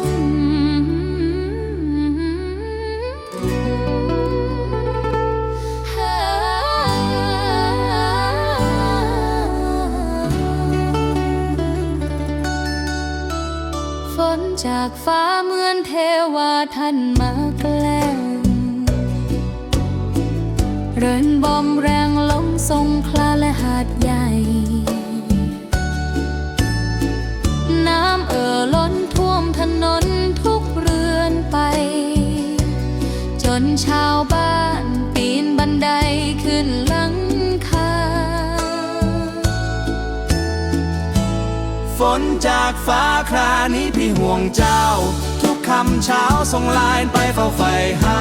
ฝนจากฟ้าเหมือนเทวาท่านมาแกล้งเรินบอมแรงลงทรงคลาและหาดใหญ่ นชาวบ้านปีนบันไดขึ้นหลังคา ฝนจากฟ้าครานี้พี่ห่วงเจ้า ทุกคำเช้าส่งไลน์ไปเฝ้าไฟหา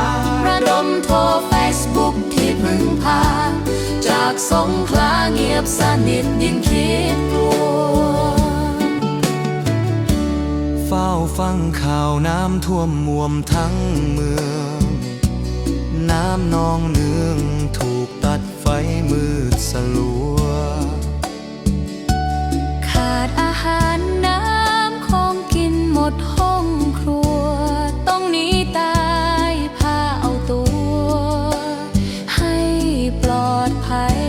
ระดมโทรเฟซบุ๊กที่พึ่งพา จากสงขลาเงียบสนิทยิ่งคิดกลัวเฝ้าฟังข่าวน้ำท่วมมวมทั้งเมือง น้ำนองเนืองถูกตัดไฟมืดสลัว ขาดอาหารน้ำของกินหมดห้องครัว ต้องหนีตายพาเอาตัว ให้ปลอดภัย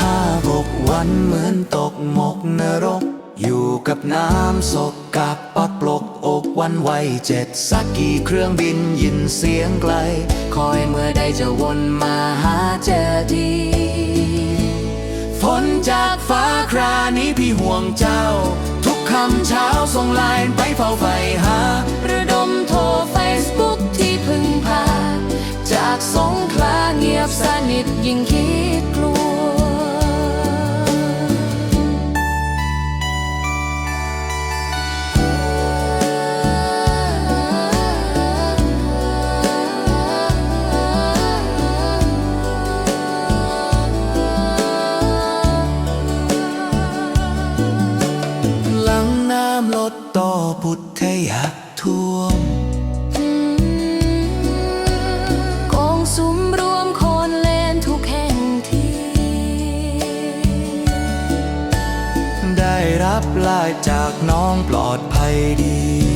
ห้าหกวันเหมือนตกหมกนรก อยู่กับน้ำสกกับปักปลก อกวันไหวเจ็ดสักกี่เครื่องบินยินเสียงไกล คอยเมื่อใดจะวนมาหาเจอทีฝนจากฟ้าครานี้พี่ห่วงเจ้า ทุกคำเช้าส่งไลน์ไปเฝ้าไฟหาระดมโทรเฟซบุ๊กที่พึ่งพา จากสงขลาเงียบสนิทยิ่งคิดกลัว พุทธยักท่วมกองสุมรวมคนเลนทุกแห่งที่ ได้รับลายจากน้องปลอดภัยดี